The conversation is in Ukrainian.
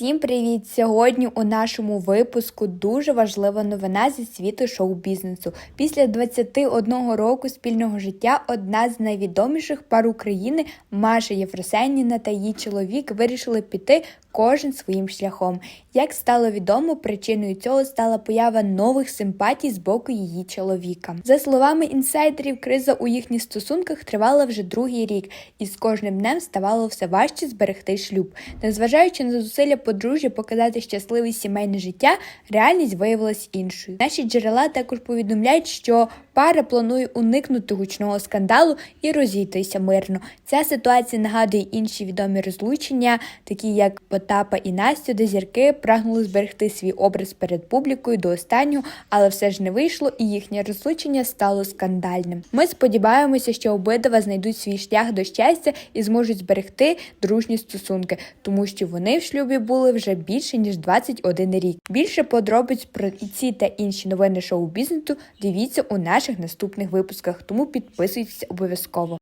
Всім привіт! Сьогодні у нашому випуску дуже важлива новина зі світу шоу-бізнесу. Після 21 року спільного життя одна з найвідоміших пар України Маша Єфросеніна та її чоловік вирішили піти кожен своїм шляхом. Як стало відомо, причиною цього стала поява нових симпатій з боку її чоловіка. За словами інсайдерів, криза у їхніх стосунках тривала вже другий рік, і з кожним днем ставало все важче зберегти шлюб. Незважаючи на зусилля подружжя показати щасливе сімейне життя, реальність виявилась іншою. Наші джерела також повідомляють, що пара планує уникнути гучного скандалу і розійтися мирно. Ця ситуація нагадує інші відомі розлучення, такі як Потапа і Настю, де зірки прагнули зберегти свій образ перед публікою до останнього, але все ж не вийшло, і їхнє розлучення стало скандальним. Ми сподіваємося, що обидва знайдуть свій шлях до щастя і зможуть зберегти дружні стосунки, тому що вони в шлюбі були вже більше ніж 21 рік. Більше подробиць про ці та інші новини шоу бізнесу дивіться у наших наступних випусках, тому підписуйтесь обов'язково.